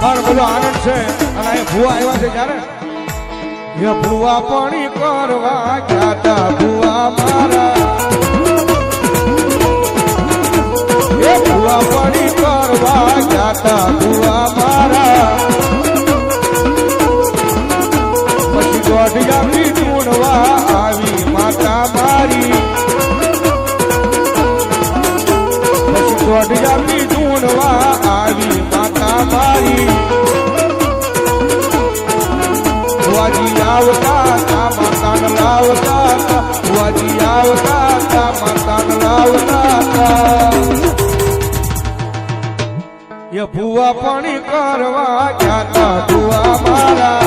પણ બધો આનંદ છે અને એ ભૂવા આવ્યા છે ત્યારે એ ભૂવા પણ કરવા ગયા તા ભૂવા મારા એ ભૂવા પણ કરવા ગયા તા ભૂવા મારા પછી દોઢિયાની ઢૂંઢવા આવી માતા મારી પછી દોઢિયાની ઢૂંઢવા એ ભુવા પાણી કરવા ગયા ભુવા મારા.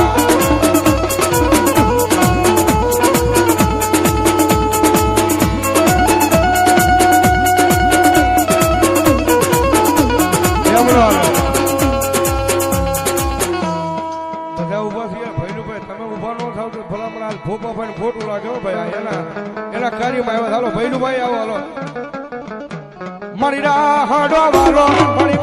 ફોપા ભાઈ ખોટું લાગે ભાઈ. એના એના કાર્યમાં આવ્યા હાલો ભૈલુભાઈ આવો, હાલો. મારી રાહડો મારી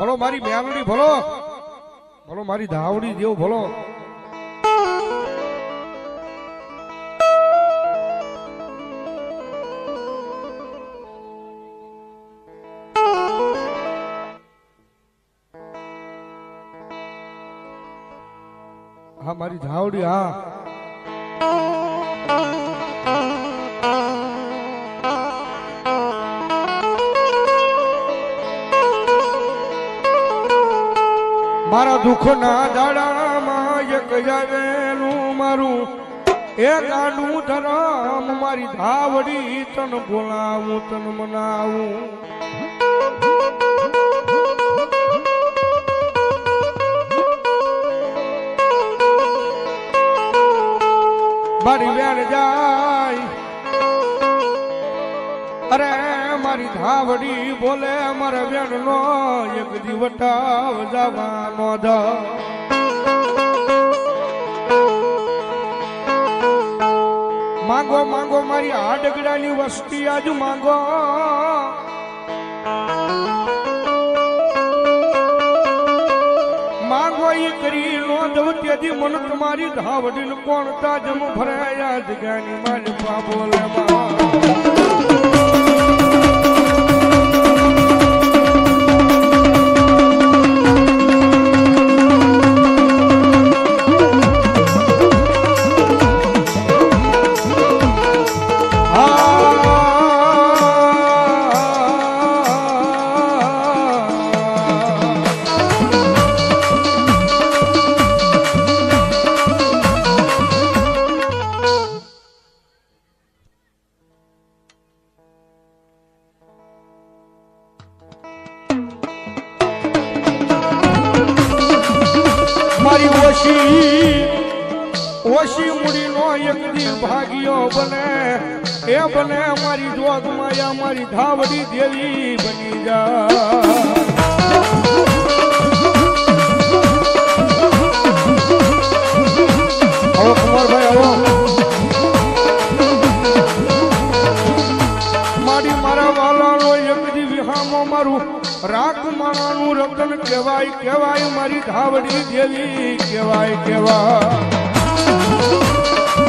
ભલો મારી મેલડી ભલો. ભલો મારી ધાવડી જેવું ભલો. હા મારી ધાવડી હા. મારા દુઃખના દાડામાં એક જાવેલું મારું. એ ગાંડું ધરામ, મારી ધાવડી તન બોલાવું, તન મનાવું. મારી બેન જાય અરે, મારી ધાવડી બોલે મારા બેન નો એક દિવટાવ જવાનો ધ માંગો માંગો, મારી આડગડાની વસ્તી આજુ માંગો. માંગો એ કરી નો દવ તેથી મન તમારી ધાવડી કોણ તાજમ ભરાયા જગ્યાની માલ બોલે ઓશી ઓશી મૂડીનો એક દી ભાગ્યો બને, એ બને મારી જોગ માયા મારી ધાવડી દેવી બની જા મારી મારા વાલાનો એક દી હામો મારું. રાખ માણાનું રતન કહેવાય કહેવાય મારી ધાવડી દેવી, કહેવાય કહેવાય.